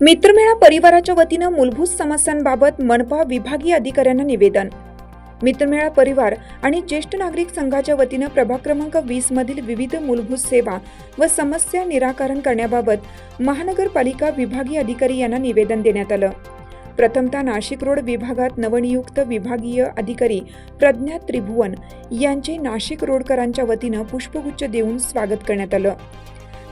मित्रमेळा परिवाराच्या वतीनं मूलभूत समस्यांबाबत मनपा विभागीय अधिकाऱ्यांना निवेदन. मित्रमेळा परिवार आणि ज्येष्ठ नागरिक संघाच्या वतीनं प्रभाग क्रमांक वीस मधील विविध मूलभूत सेवा व समस्या निराकरण करण्याबाबत महानगरपालिका विभागीय अधिकारी यांना निवेदन देण्यात आलं. प्रथमतः नाशिक रोड विभागात नवनियुक्त विभागीय अधिकारी प्रज्ञा त्रिभुवन यांचे नाशिक रोडकरांच्या वतीनं पुष्पगुच्छ देऊन स्वागत करण्यात आलं.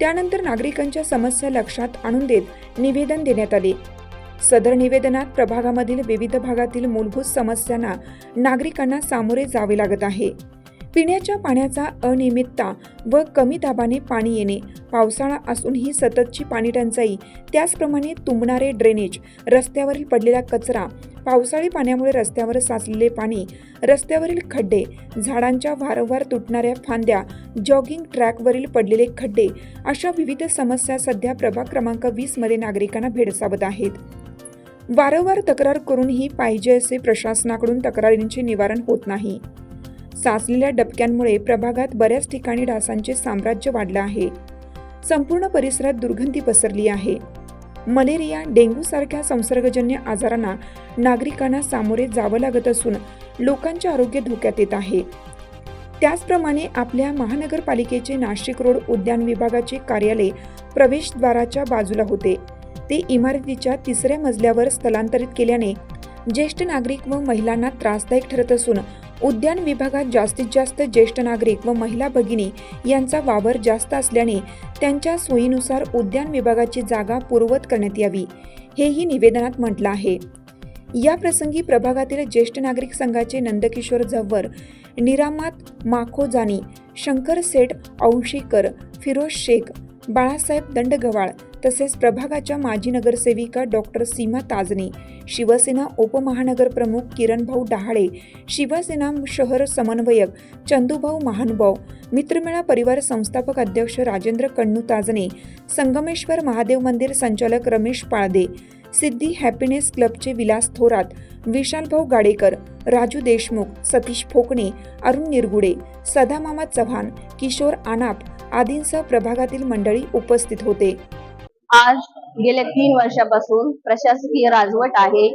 त्यानंतर नागरिकांच्या समस्या लक्षात आणून देत निवेदन देण्यात आले. सदर निवेदनात प्रभागामधील विविध भागातील मूलभूत समस्यांना नागरिकांना सामोरे जावे लागत आहे. पिण्याच्या पाण्याचा अनियमितता व कमी दाबाने पाणी येणे पावसाळा असूनही सततची पाणी टंचाई त्याचप्रमाणे तुंबणारे ड्रेनेज रस्त्यावरील पडलेला कचरा पावसाळी पाण्यामुळे रस्त्यावर साचलेले पाणी रस्त्यावरील खड्डे झाडांच्या वारंवार तुटणाऱ्या फांद्या जॉगिंग ट्रॅकवरील पडलेले खड्डे अशा विविध समस्या सध्या प्रभाग क्रमांक वीसमध्ये नागरिकांना भेडसावत आहेत. वारंवार तक्रार करूनही पाहिजे असे प्रशासनाकडून तक्रारींचे निवारण होत नाही. साचलेल्या डबक्यांमुळे प्रभागात बऱ्याच ठिकाणी डासांचे साम्राज्य वाढलं आहे. संपूर्ण परिसरात दुर्गंधी पसरली आहे. मलेरिया डेंग्यू सारख्या संसर्गजन्य आजारांना नागरिकांना सामोरे जावं लागत असून लोकांचे आरोग्य धोक्यात येत आहे. त्याचप्रमाणे आपल्या महानगरपालिकेचे नाशिक रोड उद्यान विभागाचे कार्यालय प्रवेशद्वाराच्या बाजूला होते. ते इमारतीच्या तिसऱ्या मजल्यावर स्थलांतरित केल्याने ज्येष्ठ नागरिक व महिलांना त्रासदायक ठरत असून उद्यान विभागात जास्तीत जास्त ज्येष्ठ नागरिक व महिला भगिनी यांचा वावर जास्त असल्याने त्यांच्या सोयीनुसार उद्यान विभागाची जागा पूर्वत करण्यात यावी हेही निवेदनात म्हटलं आहे. या प्रसंगी प्रभागातील ज्येष्ठ नागरिक संघाचे नंदकिशोर झव्वर निरामात माखोजानी शंकर सेठ औंशीकर फिरोज शेख बाळासाहेब दंडगवाळ तसेच प्रभागाच्या माजी नगरसेविका डॉक्टर सीमा ताजने शिवसेना उपमहानगर प्रमुख किरणभाऊ डहाळे शिवसेना शहर समन्वयक चंदूभाऊ महानुभाव मित्रमेळा परिवार संस्थापक अध्यक्ष राजेंद्र कण्णू ताजने संगमेश्वर महादेव मंदिर संचालक रमेश पाळदे सिद्धी हॅपीनेस क्लबचे विलास थोरात विशालभाऊ गाडेकर राजू देशमुख सतीश फोकणे अरुण निरगुडे सदामामा चव्हाण किशोर आनाप आदींसह प्रभागातील मंडळी उपस्थित होते. आज गेल्या तीन वर्षापासून प्रशासकीय राजवट आहे.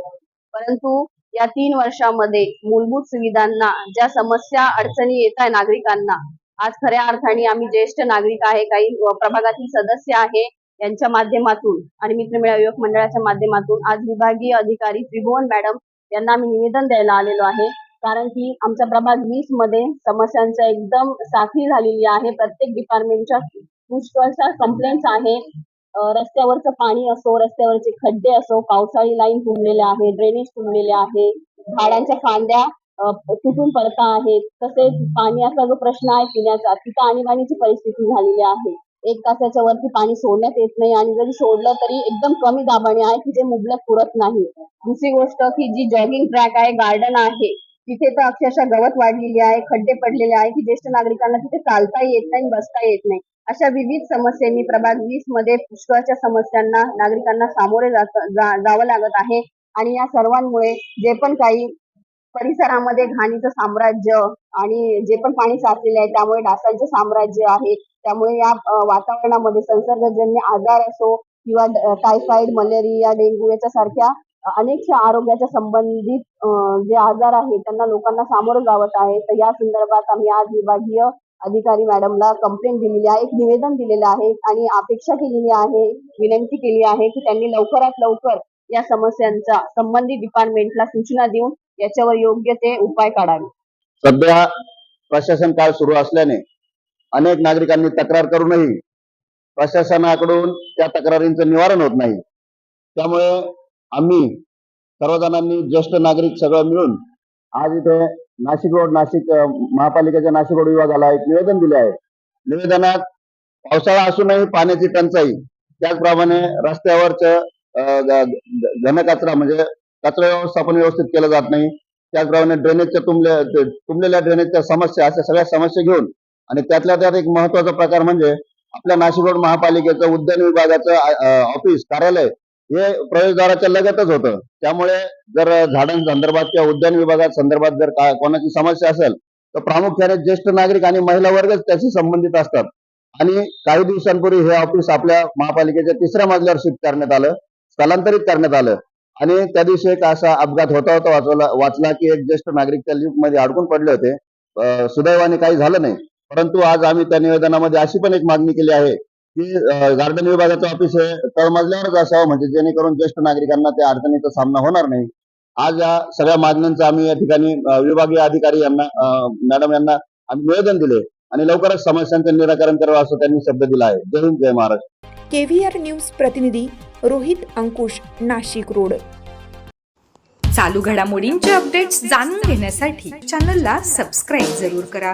परंतु या तीन वर्षामध्ये मूलभूत सुविधांना ज्या समस्या अडचणी येत आहे नागरिकांना आज खऱ्या अर्थाने आम्ही ज्येष्ठ नागरिक आहे काही प्रभागातील सदस्य आहे यांच्या माध्यमातून आणि मित्रमेळा युवक मंडळाच्या माध्यमातून आज विभागीय अधिकारी त्रिभुवन मॅडम यांना आम्ही निवेदन द्यायला आलेलो आहे. कारण की आमचा प्रभाग वीसमध्ये समस्यांचा एकदम साखळी झालेली आहे. प्रत्येक डिपार्टमेंटच्या पुष्कळशा कंप्लेंट्स आहे. रस्त्यावरचं पाणी असो रस्त्यावरचे खड्डे असो पावसाळी लाईन तुंबलेले आहे ड्रेनेज तुंबलेले आहे झाडांच्या फांद्या तुटून पडता आहेत तसेच पाण्याचा जो प्रश्न आहे पिण्याचा. तिथं आणीबाणीची परिस्थिती झालेली आहे. एक तासाच्या वरती पाणी सोडण्यात येत नाही आणि जरी सोडलं तरी एकदम कमी दाबाने आहे की जे मुबलक पुरत नाही. दुसरी गोष्ट की जी जॉगिंग ट्रॅक आहे गार्डन आहे तिथे तर अक्षरशः गवत वाढलेली आहे खड्डे पडलेले आहे की ज्येष्ठ नागरिकांना तिथे चालता येत नाही बसता येत नाही. अशा विविध समस्यांनी प्रभाग वीसमध्ये पुष्कळच्या समस्यांना नागरिकांना सामोरे जात जावं लागत आहे. आणि या सर्वांमुळे जे पण काही परिसरामध्ये घाणीचं साम्राज्य आणि जे पण पाणी साचलेले आहे त्यामुळे डासांचं साम्राज्य आहे. त्यामुळे या वातावरणामध्ये संसर्गजन्य आजार असो किंवा टायफॉइड मलेरिया डेंग्यू याच्यासारख्या अनेकशा आरोग्याच्या संबंधित जे आजार आहेत त्यांना लोकांना सामोरं जावत आहे. तर या संदर्भात आम्ही आज विभागीय अधिकारी मॅडमला कंप्लेंट दिलेली आहे एक निवेदन दिलेलं आहे आणि अपेक्षा केलेली आहे विनंती केली आहे की त्यांनी लवकरात लवकर या समस्यांचा संबंधित डिपार्टमेंटला सूचना देऊन याच्यावर योग्य ते उपाय काढावे. सध्या प्रशासन काळ सुरू असल्याने अनेक नागरिकांनी तक्रार करूनही प्रशासनाकडून त्या तक्रारींचं निवारण होत नाही. त्यामुळे आम्ही सर्वजणांनी ज्येष्ठ नागरिक सगळं मिळून आज इथे नाशिक रोड नाशिक महापालिकेच्या नाशिक रोड विभागाला एक निवेदन दिले आहे. निवेदनात पावसाळा असूनही पाण्याची टंचाई त्याचप्रमाणे रस्त्यावरच घनकचरा म्हणजे कचरा व्यवस्थापन व्यवस्थित केलं जात नाही. त्याचप्रमाणे ड्रेनेजच्या तुंबल्या तुंबलेल्या ड्रेनेजच्या समस्या अशा सगळ्या समस्या घेऊन आणि त्यातल्या त्यात एक महत्त्वाचा प्रकार म्हणजे आपल्या नाशिक रोड महापालिकेचं उद्यान विभागाचं ऑफिस कार्यालय हे प्रवेशद्वाराच्या लगतच होतं. त्यामुळे जर झाडांसंदर्भात किंवा उद्यान विभागात संदर्भात जर कोणाची समस्या असेल तर प्रामुख्याने ज्येष्ठ नागरिक आणि महिला वर्गच त्याशी संबंधित असतात. आणि काही दिवसांपूर्वी हे ऑफिस आपल्या महापालिकेच्या तिसऱ्या मजल्यावर शिफ्ट करण्यात आलं स्थलांतरित करण्यात आलं. आणि त्या दिवशी एक असा अपघात होता होता वाचवला वाचला की एक ज्येष्ठ नागरिक त्या लिफ्टमध्ये अडकून पडले होते. सुदैवाने काही झालं नाही. परंतु आज आम्ही त्या निवेदनामध्ये अशी पण एक मागणी केली आहे की गार्डन विभागाचं ऑफिस हे तळमजल्यावरच असावं म्हणजे जेणेकरून ज्येष्ठ नागरिकांना त्या अडचणीचा सामना होणार नाही. आज या सगळ्या मागण्यांचं आम्ही या ठिकाणी विभागीय अधिकारी यांना मॅडम यांना आम्ही निवेदन दिले आणि लवकरच समस्यांचं निराकरण करावं असं त्यांनी शब्द दिला आहे. जय हिंद जय महाराष्ट्र. केव्हीआर न्यूज प्रतिनिधी रोहित अंकुश नाशिक रोड. चालू घडामोडींचे अपडेट्स जाणून घेण्यासाठी चॅनलला सबस्क्राईब जरूर करा.